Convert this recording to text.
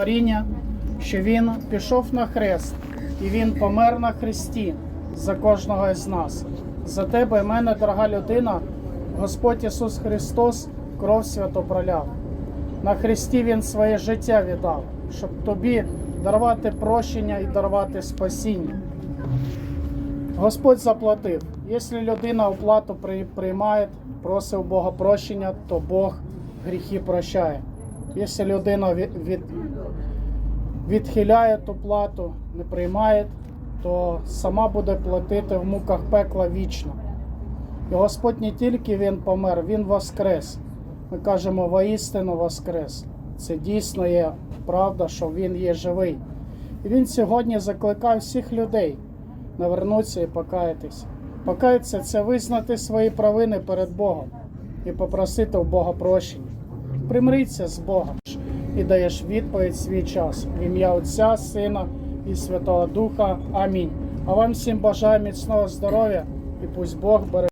Творіння, що він пішов на хрест, і він помер на хресті за кожного із нас. За тебе і мене, дорога людина, Господь Ісус Христос кров свято проляв. На хресті Він своє життя віддав, щоб тобі дарувати прощення і дарувати спасіння. Господь заплатив. Якщо людина оплату приймає, просить у Бога прощення, то Бог гріхи прощає. Якщо людина від, від, відхиляє ту плату, не приймає, то сама буде платити в муках пекла вічно. І Господь не тільки Він помер, Він воскрес. Ми кажемо воістину воскрес. Це дійсно є правда, що Він є живий. І Він сьогодні закликає всіх людей навернутися і покаятися. Покаятися це визнати свої провини перед Богом і попросити у Бога прощення. Примиріться з Богом і даєш відповідь свій час. В ім'я Отця, Сина і Святого Духа. Амінь. А вам всім бажаю міцного здоров'я і пусть Бог бере.